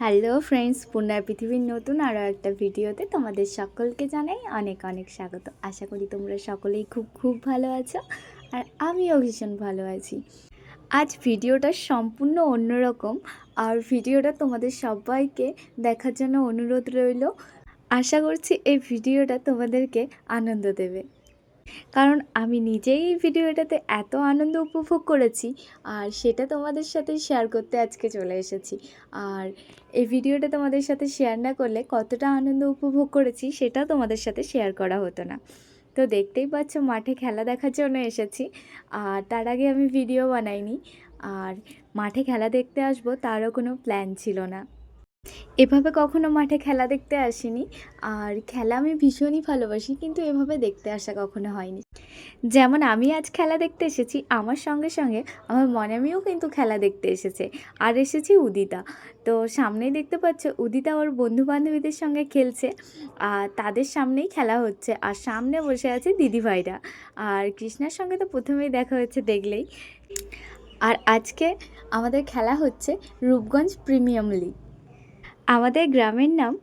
Hello friends, পুনরায় পৃথিবীর নতুন আরও একটা ভিডিওতে তোমাদের সকলকে জানাই অনেক অনেক স্বাগত। আশা করি তোমরা সকলেই খুব খুব ভালো আছো আর আমিও ভীষণ ভালো আছি। আজ ভিডিওটা সম্পূর্ণ অন্যরকম আর ভিডিওটা তোমাদের সবাইকে দেখার জন্য অনুরোধ রইল। আশা করছি এই ভিডিওটা তোমাদেরকে আনন্দ দেবে। কারণ আমি নিজেই এই ভিডিওটাতে এত আনন্দ উপভোগ করেছি আর সেটা তোমাদের সাথে শেয়ার করতে আজকে চলে এসেছি। আর এই ভিডিওটা তোমাদের সাথে শেয়ার না করলে কতটা আনন্দ উপভোগ করেছি সেটা তোমাদের সাথে শেয়ার করা হতো না। তো দেখতেই পাচ্ছ মাঠে খেলা দেখার জন্য এসেছি আর তার আগে আমি ভিডিও বানাইনি। আর মাঠে খেলা দেখতে আসব তারও কোনো প্ল্যান ছিল না। এভাবে কখনো মাঠে খেলা দেখতে আসিনি। আর খেলা আমি ভীষণই ভালোবাসি, কিন্তু এভাবে দেখতে আসা কখনো হয়নি। যেমন আমি আজ খেলা দেখতে এসেছি, আমার সঙ্গে সঙ্গে আমার মনামিও কিন্তু খেলা দেখতে এসেছে। আর এসেছি উদিতা। তো সামনেই দেখতে পাচ্ছ, উদিতা ওর বন্ধু বান্ধবীদের সঙ্গে খেলছে। আর তাদের সামনেই খেলা হচ্ছে। আর সামনে বসে আছে দিদিভাইরা আর কৃষ্ণার সঙ্গে তো প্রথমেই দেখা হচ্ছে দেখলেই। আর আজকে আমাদের খেলা হচ্ছে রূপগঞ্জ প্রিমিয়াম লিগ। আমাদের গ্রামের নাম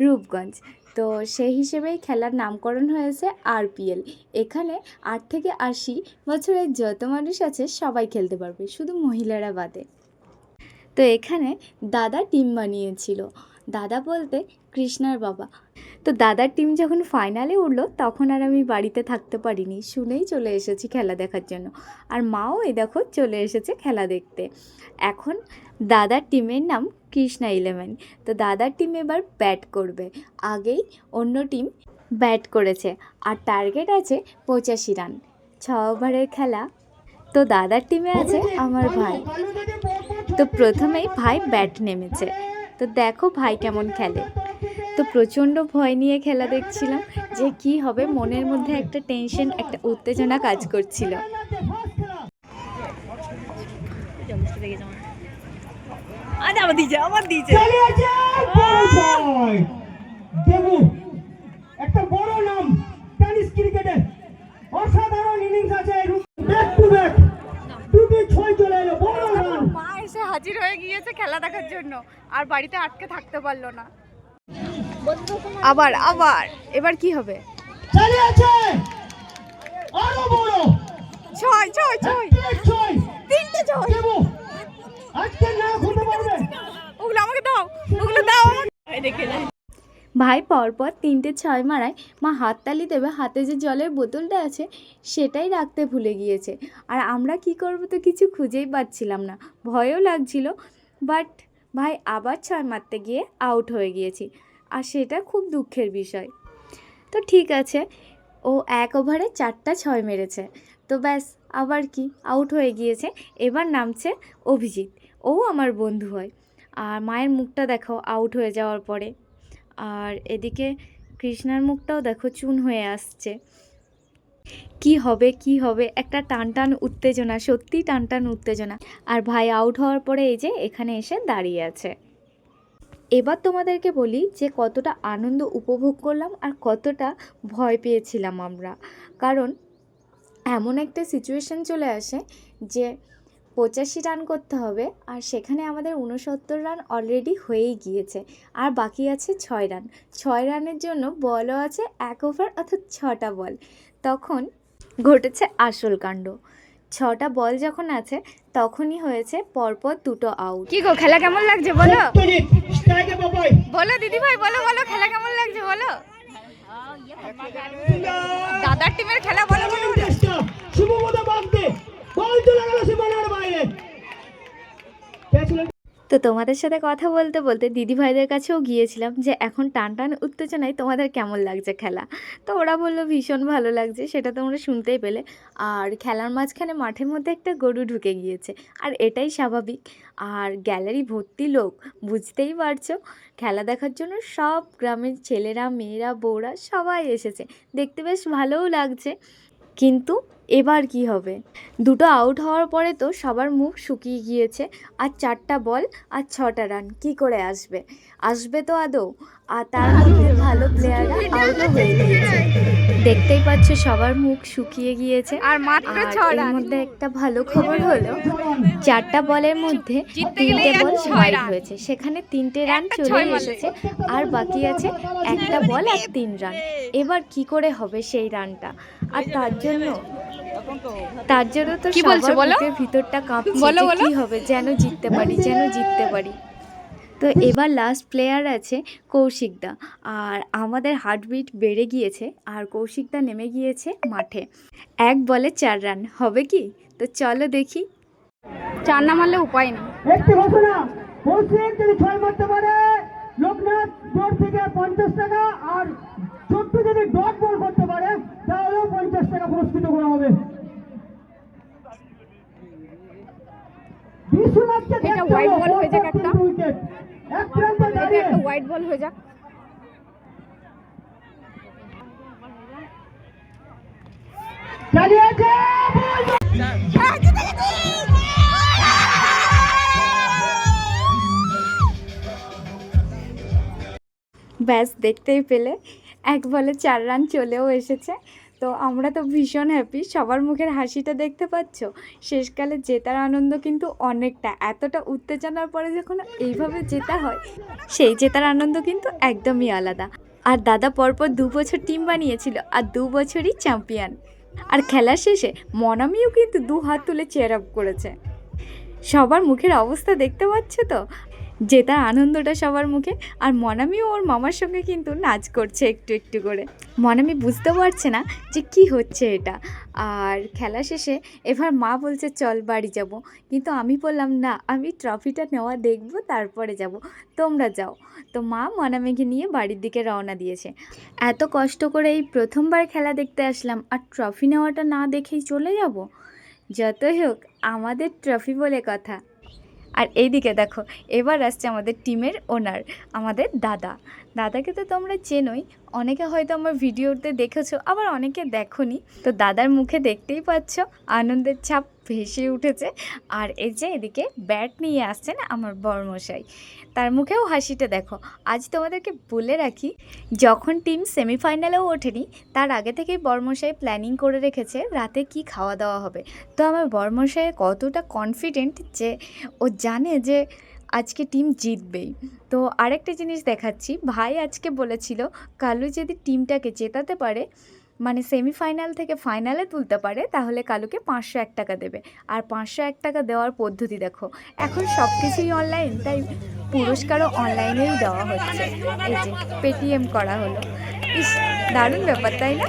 রূপগঞ্জ। তো সেই হিসেবেই খেলার নামকরণ হয়েছে আরপিএল। এখানে আট থেকে আশি বছরের যত মানুষ আছে সবাই খেলতে পারবে, শুধু মহিলারা বাদে। তো এখানে দাদা টিম বানিয়েছিল। দাদা বলতে কৃষ্ণার বাবা। তো দাদার টিম যখন ফাইনালে উঠল, তখন আর আমি বাড়িতে থাকতে পারিনি। শুনেই চলে এসেছি খেলা দেখার জন্য। আর মাও এই দেখো চলে এসেছে খেলা দেখতে। এখন দাদার টিমের নাম কৃষ্ণা ইলেভেন তো দাদার টিম এবার ব্যাট করবে। আগেই অন্য টিম ব্যাট করেছে। আর টার্গেট আছে পঁচাশি রান। ছ ওভারের খেলা। তো দাদার টিমে আছে আমার ভাই। তো প্রথমেই ভাই ব্যাট নেমেছে। তো দেখো ভাই কেমন খেলে। তো প্রচণ্ড ভয় নিয়ে খেলা দেখছিলাম যে কি হবে। মনের মধ্যে একটা টেনশন একটা উত্তেজনা কাজ করছিল। আজ আমার দিয়েছে আমার দিয়েছে চালিয়েছে বল ছয় দেবু একটা বড় নাম টেনিস ক্রিকেটে। অসাধারণ ইনিংস আছে ব্যাক টু ব্যাক দুটি ছয় চলে এলো বড় রান মা এসে হাজির হয়ে গিয়েছে খেলা দেখার জন্য। আর বাড়িতে আটকে থাকতে পারল না। আবার আবার। এবার কি হবে? চালিয়েছে! ছয় ছয় ছয়। তিনটে ছয়। দেবু। আজকে না হতে পারবে। ওগুলো আমাকে দাও। ওগুলো দাও ভাই পরপর তিনটে ছয় মারায় মা হাততালি দেবে। হাতে যে জলের বোতলটা আছে সেটাই রাখতে ভুলে গিয়েছে। আর আমরা কি করব তো কিছু খুঁজেই পাচ্ছিলাম না। ভয়ও লাগছিল বাট ভাই আবার ছয় মারতে গিয়ে আউট হয়ে গিয়েছি। আর সেটা খুব দুঃখের বিষয়। তো ঠিক আছে, ও এক ওভারে চারটা ছয় মেরেছে। তো ব্যাস, আবার কি? আউট হয়ে গিয়েছে। এবার নামছে অভিজিৎ। ও আমার বন্ধু হয়। আর মায়ের মুখটা দেখো আউট হয়ে যাওয়ার পরে। আর এদিকে কৃষ্ণার মুখটাও দেখো, চুন হয়ে আসছে। কি হবে কি হবে? একটা টান টান উত্তেজনা সত্যি টান টান উত্তেজনা। আর ভাই আউট হওয়ার পরে এই যে, এখানে এসে দাঁড়িয়ে আছে। এবার তোমাদেরকে বলি যে কতটা আনন্দ উপভোগ করলাম আর কতটা ভয় পেয়েছিলাম আমরা। কারণ এমন একটা সিচুয়েশন চলে আসে যে পঁচাশি রান করতে হবে আর সেখানে আমাদের উনসত্তর রান অলরেডি হয়েই গিয়েছে আর বাকি আছে ছয় রান ছয় রানের জন্য বলও আছে এক ওভার অর্থাৎ ছটা বল তখন ঘটেছে আসল কাণ্ড। ছটা বল যখন আছে তখনই হয়েছে পরপর দুটো আউট কি গো খেলা কেমন লাগছে বলো? বলো দিদি ভাই বলো বলো খেলা কেমন লাগছে বলো? দাদার টিমের খেলা বলো বলো। বলো। চেষ্টা শুভমতা বল চলে গেল সীমানার বাইরে। পেয়েছিলেন তো তোমাদের সাথে কথা বলতে বলতে দিদি ভাইদের কাছেও গিয়েছিলাম যে এখন টান টান উত্তেজনায় তোমাদের কেমন লাগছে খেলা? তো ওরা বলল ভীষণ ভালো লাগছে, সেটা তোমরা শুনতেই পেলে। আর খেলার মাঝখানে মাঠের মধ্যে একটা গরু ঢুকে গিয়েছে, আর এটাই স্বাভাবিক। আর গ্যালারি ভর্তি লোক, বুঝতেই পারছ? খেলা দেখার জন্য সব গ্রামের ছেলেরা, মেয়েরা, বউরা সবাই এসেছে, দেখতে বেশ ভালোও লাগছে। কিন্তু এবার কি হবে? দুটো আউট হওয়ার পরে তো সবার মুখ শুকিয়ে গিয়েছে। আর চারটা বল আর ছটা রান কি করে আসবে? আসবে তো আদৌ? আর তার মধ্যে ভালো প্লেয়াররা আউটও হয়ে গিয়েছে। দেখতেই পাচ্ছ সবার মুখ শুকিয়ে গিয়েছে। আর মাত্র এর মধ্যে একটা ভালো খবর হলো চারটা বলের মধ্যে তিনটে বল ছয় হয়েছে। সেখানে তিনটে রান চলে এসেছে। আর বাকি আছে একটা বল আর তিন রান এবার কি করে হবে সেই রানটা আর তার জন্য তার জন্য তো কি বলছো বলো? ভিতরটা কাঁপছে বলো, কি হবে যেন জিততে পারি যেন জিততে পারি। তো এবার লাস্ট প্লেয়ার আছে কৌশিকদা আর আমাদের হার্টবিট বেড়ে গিয়েছে আর কৌশিকদা নেমে গিয়েছে মাঠে। এক বলে চার রান হবে কি? তো চলো দেখি। চার না মারলে উপায় নেই। একটি ঘোষণা কৌশিক যদি ছয় মারতে পারে। লোকনাথ জোর থেকে পঞ্চাশ টাকা আর ছোট্টু যদি ডট বল করতে পারে তাহলেও পঞ্চাশ টাকা পুরস্কৃত করা হবে বিশ্বনাথকে এটা দেখতে white হয়ে যাক একটা। এটা একটা হোয়াইট বল হয়ে যাক। ব্যাস দেখতেই পেলে। এক বলে চার রান চলেও এসেছে। তো আমরা তো ভীষণ হ্যাপি সবার মুখের হাসিটা দেখতে পাচ্ছ? শেষকালে জেতার আনন্দ কিন্তু অনেকটা। এতটা উত্তেজনার পরে যখন এইভাবে জেতা হয়, সেই জেতার আনন্দ কিন্তু একদমই আলাদা। আর দাদা পরপর দু বছর টিম বানিয়েছিল আর দু বছরই চ্যাম্পিয়ন আর খেলা শেষে মনামিও কিন্তু দু হাত তুলে চেয়ার আপ করেছে। সবার মুখের অবস্থা দেখতে পাচ্ছ তো? জেতার আনন্দটা সবার মুখে, আর মনামিও ওর মামার সঙ্গে কিন্তু নাচ করছে একটু একটু করে। মনামি বুঝতে পারছে না যে কি হচ্ছে এটা। আর খেলা শেষে এবার মা বলছে, চল বাড়ি যাব। কিন্তু আমি বললাম, না, আমি ট্রফিটা নেওয়া দেখব, তারপরে যাব। তোমরা যাও। তো মা মনামিকে নিয়ে বাড়ির দিকে রওনা দিয়েছে। এত কষ্ট করে এই প্রথমবার খেলা দেখতে আসলাম, আর ট্রফি নেওয়াটা না দেখেই চলে যাব? যতই হোক, আমাদের ট্রফি বলে কথা। আর এইদিকে দেখো এবার আসছে আমাদের টিমের ওনার আমাদের দাদা। দাদাকে তো তোমরা চেনোই। অনেকে হয়তো আমার ভিডিওতে দেখেছ, আবার অনেকে দেখোনি। তো দাদার মুখে দেখতেই পাচ্ছ, আনন্দের ছাপ ভেসে উঠেছে। আর এই যে এদিকে ব্যাট নিয়ে আসছেন আমার বড়মশাই তার মুখেও হাসিটা দেখো। আজ তোমাদেরকে বলে রাখি, যখন টিম সেমিফাইনালেও ওঠেনি, তার আগে থেকেই বর্মশাই প্ল্যানিং করে রেখেছে রাতে কি খাওয়া দাওয়া হবে। তো আমার বর্মশাই কতটা কনফিডেন্ট যে ও জানে যে আজকে টিম জিতবেই। তো আরেকটা জিনিস দেখাচ্ছি। ভাই আজকে বলেছিল, কালু যদি টিমটাকে জেতাতে পারে মানে সেমিফাইনাল থেকে ফাইনালে তুলতে পারে, তাহলে কালুকে পাঁচশো এক টাকা দেবে। আর পাঁচশো এক টাকা দেওয়ার পদ্ধতি দেখো, এখন সব কিছুই অনলাইন তাই পুরস্কারও অনলাইনেই দেওয়া হচ্ছে। এই যে পেটিএম করা হলো। ইস দারুণ ব্যাপার তাই না?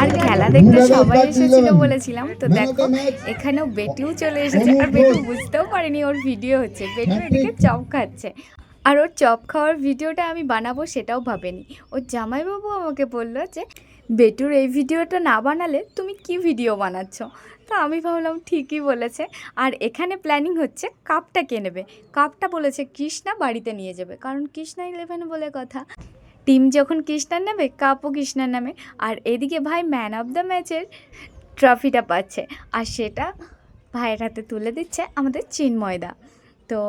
আর খেলা দেখতে সবাই এসেছিল বলেছিলাম তো দেখো এখানেও বেটিও চলে এসেছে। আর বেটু বুঝতেও পারেনি ওর ভিডিও হচ্ছে। বেটু এদিকে চপ খাচ্ছে। আর ওর চপ খাওয়ার ভিডিওটা আমি বানাবো সেটাও ভাবেনি। ওর জামাইবাবু আমাকে বলল যে বেটুর এই ভিডিওটা না বানালে তুমি কি ভিডিও বানাচ্ছ? তো আমি ভাবলাম ঠিকই বলেছে। আর এখানে প্ল্যানিং হচ্ছে কাপটা কে নেবে? কাপটা বলেছে কৃষ্ণা বাড়িতে নিয়ে যাবে। কারণ কৃষ্ণা ইলেভেন বলে কথা। টিম যখন কৃষ্ণার নামে কাপও কৃষ্ণার নামে, আর এদিকে ভাই ম্যান অফ দ্য ম্যাচের ট্রফিটা পাচ্ছে। আর সেটা ভাইয়ের হাতে তুলে দিচ্ছে আমাদের চিন্ময়দা তো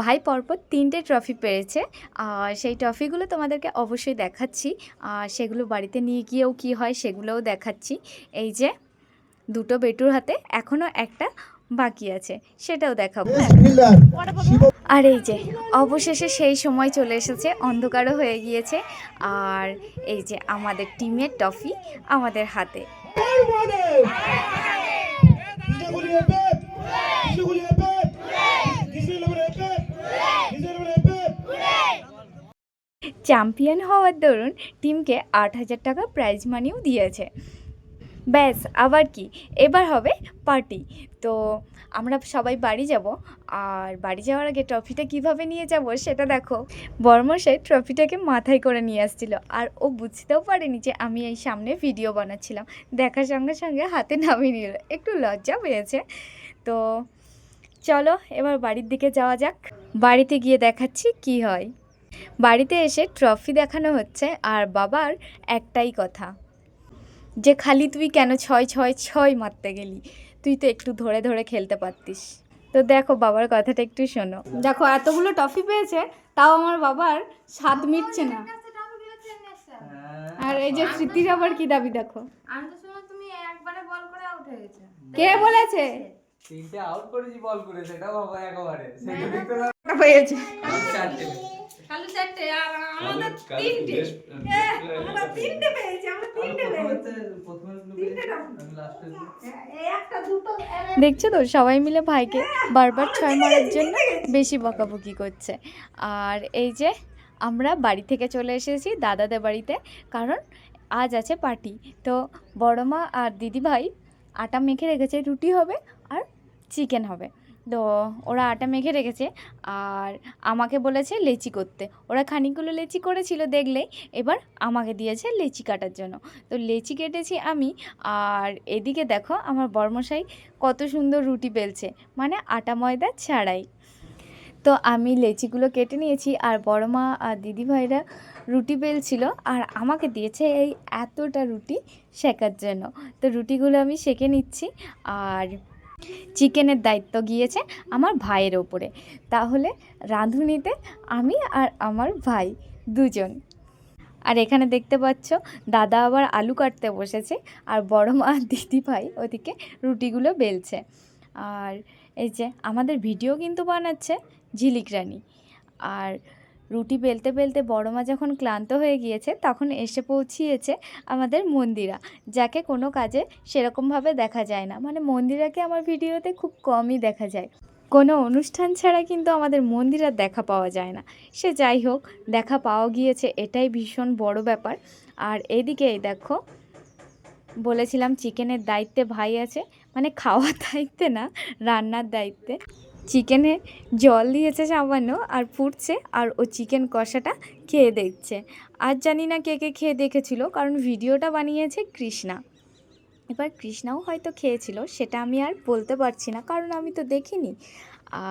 ভাই পরপর তিনটে ট্রফি পেয়েছে। আর সেই ট্রফিগুলো তোমাদেরকে অবশ্যই দেখাচ্ছি। আর সেগুলো বাড়িতে নিয়ে গিয়েও কি হয় সেগুলোও দেখাচ্ছি। এই যে দুটো বেটুর হাতে এখনও একটা বাকি আছে সেটাও দেখাবো। আর এই যে অবশেষে সেই সময় চলে এসেছে অন্ধকারও হয়ে গিয়েছে আর এই যে আমাদের টিমের ট্রফি আমাদের হাতে। চ্যাম্পিয়ন হওয়ার দরুন টিমকে আট হাজার টাকা প্রাইজ মানিও দিয়েছে। ব্যাস আবার কি? এবার হবে পার্টি তো আমরা সবাই বাড়ি যাব। আর বাড়ি যাওয়ার আগে ট্রফিটা কীভাবে নিয়ে যাব সেটা দেখো। বর্মশাই ট্রফিটাকে মাথায় করে নিয়ে আসছিল। আর ও বুঝতেও পারেনি যে আমি এই সামনে ভিডিও বানাচ্ছিলাম। দেখার সঙ্গে সঙ্গে হাতে নামিয়ে নিল। একটু লজ্জা পেয়েছে। তো চলো এবার বাড়ির দিকে যাওয়া যাক। বাড়িতে গিয়ে দেখাচ্ছি কি হয়। বাড়িতে এসে ট্রফি দেখানো হচ্ছে। আর বাবার একটাই কথা। যে খালি তুই কেন ছয় ছয় ছয় মারতে গেলি? তুই তো একটু ধরে ধরে খেলতে পারতিস। তো দেখো বাবার কথাটা একটু শোনো। দেখো এতগুলো টফি পেয়েছে তাও আমার বাবার স্বাদ মিটছে না। আর এই যে স্মৃতির আবার কি দাবি দেখো? আমি তো শুনো তুমি একবারে বল করে আউট হয়ে গেছে কে বলেছে? তিনটে আউট করেছি বল করে সেটা বাবা একেবারে। সেটা চারটে খালি চারটে আর আমাদের তিনটে। আমরা তিনটে পেয়েছি আমরা তিনটে পেয়েছি। দেখছ তো সবাই মিলে ভাইকে বারবার ছয় মারার জন্য বেশি বকাবকি করছে। আর এই যে আমরা বাড়ি থেকে চলে এসেছি দাদাদের বাড়িতে কারণ আজ আছে পার্টি। তো বড় মা আর দিদি ভাই আটা মেখে রেখেছে রুটি হবে আর চিকেন হবে। তো ওরা আটা মেখে রেখেছে আর আমাকে বলেছে লেচি করতে। ওরা খানিকগুলো লেচি করেছিল দেখলেই এবার আমাকে দিয়েছে লেচি কাটার জন্য। তো লেচি কেটেছি আমি আর এদিকে দেখো আমার বর্মশাই কত সুন্দর রুটি বেলছে মানে আটা ময়দা ছাড়াই। তো আমি লেচিগুলো কেটে নিয়েছি আর বড় মা আর দিদি ভাইরা রুটি বেলছিল আর আমাকে দিয়েছে এই এতটা রুটি শেখার জন্য। তো রুটিগুলো আমি সেঁকে নিচ্ছি আর চিকেনের দায়িত্ব গিয়েছে আমার ভাইয়ের ওপরে। তাহলে রাঁধুনিতে আমি আর আমার ভাই দুজন। আর এখানে দেখতে পাচ্ছ, দাদা আবার আলু কাটতে বসেছে আর বড় মা দিদি ভাই ওদিকে রুটিগুলো বেলছে। আর এই যে আমাদের ভিডিও কিন্তু বানাচ্ছে ঝিলিক রানী। আর রুটি বেলতে বেলতে বড় মা যখন ক্লান্ত হয়ে গিয়েছে, তখন এসে পৌঁছিয়েছে আমাদের মন্দিরা, যাকে কোনো কাজে সেরকমভাবে দেখা যায় না। মানে মন্দিরাকে আমার ভিডিওতে খুব কমই দেখা যায়। কোনো অনুষ্ঠান ছাড়া কিন্তু আমাদের মন্দিরার দেখা পাওয়া যায় না। সে যাই হোক, দেখা পাওয়া গিয়েছে, এটাই ভীষণ বড় ব্যাপার। আর এদিকে এই দেখো, বলেছিলাম চিকেনের দায়িত্বে ভাই আছে। মানে খাওয়ার দায়িত্বে না, রান্নার দায়িত্বে। চিকেনে জল দিয়েছে সামান্য আর ফুটছে আর ও চিকেন কষাটা খেয়ে দেখছে। আর জানি না কে কে খেয়ে দেখেছিল, কারণ ভিডিওটা বানিয়েছে কৃষ্ণা। এবার কৃষ্ণাও হয়তো খেয়েছিল, সেটা আমি আর বলতে পারছি না, কারণ আমি তো দেখিনি।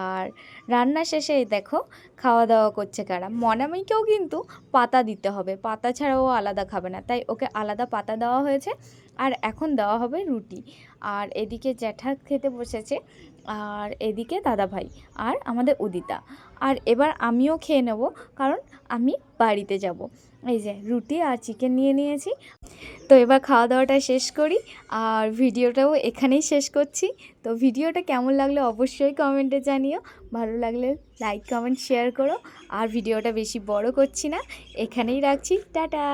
আর রান্না শেষে দেখো খাওয়া দাওয়া করছে কারা। মনামিকেও কিন্তু পাতা দিতে হবে, পাতা ছাড়াও আলাদা খাবে না, তাই ওকে আলাদা পাতা দেওয়া হয়েছে আর এখন দেওয়া হবে রুটি। আর এদিকে জ্যাঠা খেতে বসেছে আর এদিকে দাদা ভাই আর আমাদের উদিতা। আর এবার আমিও খেয়ে নেব, কারণ আমি বাড়িতে যাব। এই যে রুটি আর চিকেন নিয়ে নিয়েছি। তো এবার খাওয়া দাওয়াটা শেষ করি, আর ভিডিওটাও এখানেই শেষ করছি। তো ভিডিওটা কেমন লাগল অবশ্যই কমেন্টে জানিও। ভালো লাগলে লাইক কমেন্ট শেয়ার করো। আর ভিডিওটা বেশি বড় করছি না। এখানেই রাখছি। টাটা!